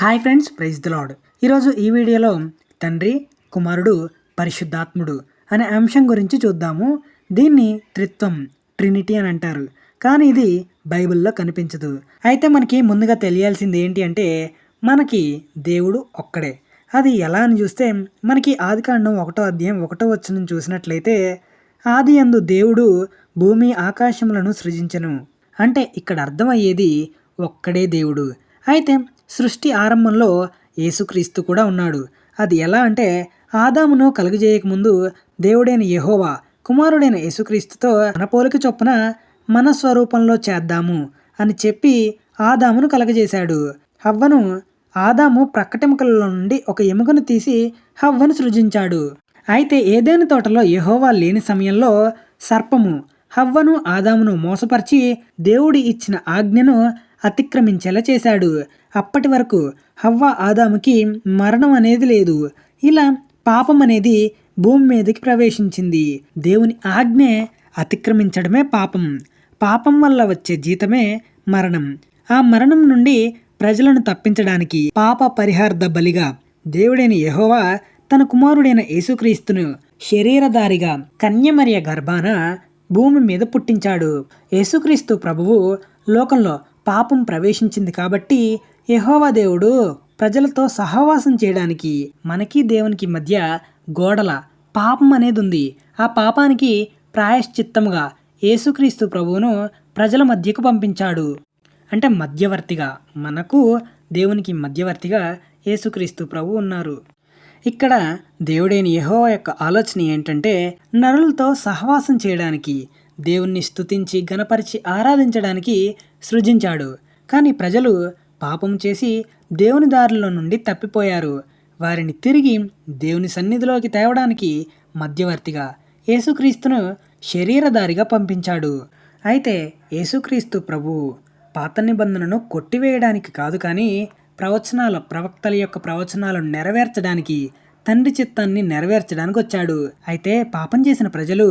Hi friends praise the Lord ఈరోజు ఈ వీడియోలో తండ్రి కుమారుడు పరిశుద్ధాత్ముడు అనే అంశం గురించి చూద్దాము. దీన్ని త్రిత్వం ట్రినిటీ అని అంటారు. కానీ ఇది బైబిల్లో కనిపించదు. అయితే మనకి ముందుగా తెలియాల్సింది ఏంటి అంటే మనకి దేవుడు ఒక్కడే. అది ఎలా అని చూస్తే మనకి ఆదికాండం ఒకటో అధ్యాయం ఒకటో వచ్చిన చూసినట్లయితే ఆది అందు దేవుడు భూమి ఆకాశములను సృజించను. అంటే ఇక్కడ అర్థమయ్యేది ఒక్కడే దేవుడు. అయితే సృష్టి ఆరంభంలో యేసుక్రీస్తు కూడా ఉన్నాడు. అది ఎలా అంటే ఆదామును కలుగజేయకముందు దేవుడైన యహోవా కుమారుడైన యేసుక్రీస్తుతో మన పోలిక చొప్పున మన స్వరూపంలో చేద్దాము అని చెప్పి ఆదామును కలగజేశాడు. హవ్వను ఆదాము ప్రక్కటెముకలలో నుండి ఒక ఎముకను తీసి హవ్వను సృజించాడు. అయితే ఏదైనా తోటలో యహోవా లేని సమయంలో సర్పము హవ్వను ఆదామును మోసపరిచి దేవుడి ఇచ్చిన ఆజ్ఞను అతిక్రమించేలా చేశాడు. అప్పటి వరకు హవ్వ ఆదాముకి మరణం అనేది లేదు. ఇలా పాపం అనేది భూమి మీదకి ప్రవేశించింది. దేవుని ఆజ్ఞే అతిక్రమించడమే పాపం. పాపం వల్ల వచ్చే జీతమే మరణం. ఆ మరణం నుండి ప్రజలను తప్పించడానికి పాప పరిహార్థ బలిగా దేవుడైన యహోవా తన కుమారుడైన యేసుక్రీస్తును శరీరధారిగా కన్యమరియ గర్భాన భూమి మీద పుట్టించాడు. యేసుక్రీస్తు ప్రభువు లోకంలో పాపం ప్రవేశించింది కాబట్టి యహోవా దేవుడు ప్రజలతో సహవాసం చేయడానికి మనకి దేవునికి మధ్య గోడల పాపం అనేది ఉంది. ఆ పాపానికి ప్రాయశ్చిత్తముగా యేసుక్రీస్తు ప్రభువును ప్రజల మధ్యకు పంపించాడు. అంటే మధ్యవర్తిగా మనకు దేవునికి మధ్యవర్తిగా యేసుక్రీస్తు ప్రభు ఉన్నారు. ఇక్కడ దేవుడైన యహో యొక్క ఆలోచన ఏంటంటే నరులతో సహవాసం చేయడానికి దేవుణ్ణి స్తుతించి గణపరిచి ఆరాధించడానికి సృజించాడు. కానీ ప్రజలు పాపం చేసి దేవుని దారిలో నుండి తప్పిపోయారు. వారిని తిరిగి దేవుని సన్నిధిలోకి తేవడానికి మధ్యవర్తిగా యేసుక్రీస్తును శరీరదారిగా పంపించాడు. అయితే యేసుక్రీస్తు ప్రభువు పాత నిబంధనను కొట్టివేయడానికి కాదు కానీ ప్రవచనాల ప్రవక్తల యొక్క ప్రవచనాలను నెరవేర్చడానికి తండ్రి చిత్తాన్ని నెరవేర్చడానికి వచ్చాడు అయితే పాపం చేసిన ప్రజలు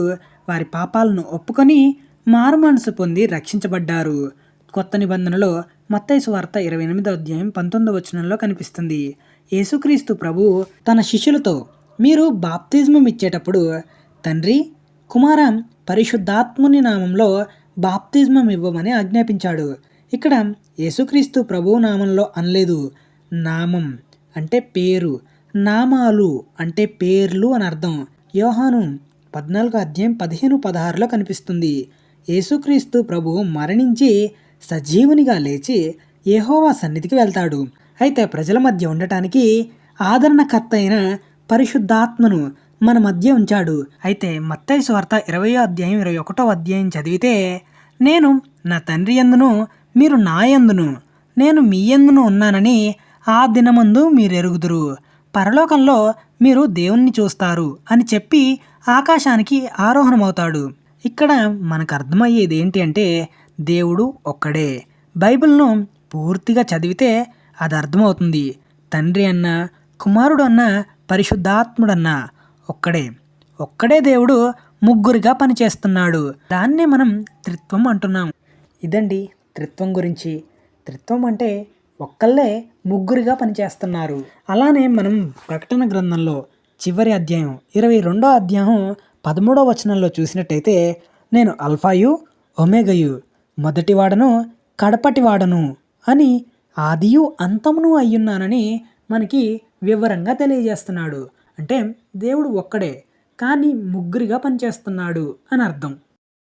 వారి పాపాలను ఒప్పుకొని మారు మనసు పొంది రక్షించబడ్డారు. కొత్త నిబంధనలో మత్తైసు వార్త ఇరవై ఎనిమిదో అధ్యాయం పంతొమ్మిదో వచనంలో కనిపిస్తుంది. యేసుక్రీస్తు ప్రభు తన శిష్యులతో మీరు బాప్తిజమం ఇచ్చేటప్పుడు తండ్రి కుమారం పరిశుద్ధాత్ముని నామంలో బాప్తిజమం ఇవ్వమని ఆజ్ఞాపించాడు. ఇక్కడ యేసుక్రీస్తు ప్రభువు నామంలో అనలేదు నామం అంటే పేరు నామాలు అంటే పేర్లు అని అర్థం. యోహాను పద్నాలుగు అధ్యాయం పదిహేను పదహారులో కనిపిస్తుంది. యేసుక్రీస్తు ప్రభు మరణించి సజీవునిగా లేచి యహోవా సన్నిధికి వెళ్తాడు. అయితే ప్రజల మధ్య ఉండటానికి ఆదరణకర్త అయిన పరిశుద్ధాత్మను మన మధ్య ఉంచాడు. అయితే మత్తయి వార్త ఇరవయో అధ్యాయం ఇరవై ఒకటో అధ్యాయం చదివితే నేను నా తండ్రి ఎందును మీరు నా యందును నేను మీ యందును ఉన్నానని ఆ దినమందు మీరు ఎరుగుదురు పరలోకంలో మీరు దేవుణ్ణి చూస్తారు అని చెప్పి ఆకాశానికి ఆరోహణమవుతాడు. ఇక్కడ మనకు అర్థమయ్యేది ఏంటి అంటే దేవుడు ఒక్కడే. బైబిల్ను పూర్తిగా చదివితే అది అర్థమవుతుంది తండ్రి అన్న కుమారుడు అన్న పరిశుద్ధాత్ముడన్న ఒక్కడే. ఒక్కడే దేవుడు ముగ్గురిగా పనిచేస్తున్నాడు. దాన్నే మనం త్రిత్వం అంటున్నాం. ఇదండి త్రిత్వం గురించి. త్రిత్వం అంటే ఒక్కళ్ళే ముగ్గురిగా పనిచేస్తున్నారు. అలానే మనం ప్రకటన గ్రంథంలో చివరి అధ్యాయం ఇరవై రెండో అధ్యాయం పదమూడో వచనంలో చూసినట్టయితే నేను అల్ఫాయు ఒమేగయు మొదటివాడను కడపటివాడను అని ఆదియు అంతమును అయ్యున్నానని మనకి వివరంగా తెలియజేస్తున్నాడు. అంటే దేవుడు ఒక్కడే కానీ ముగ్గురిగా పనిచేస్తున్నాడు అని అర్థం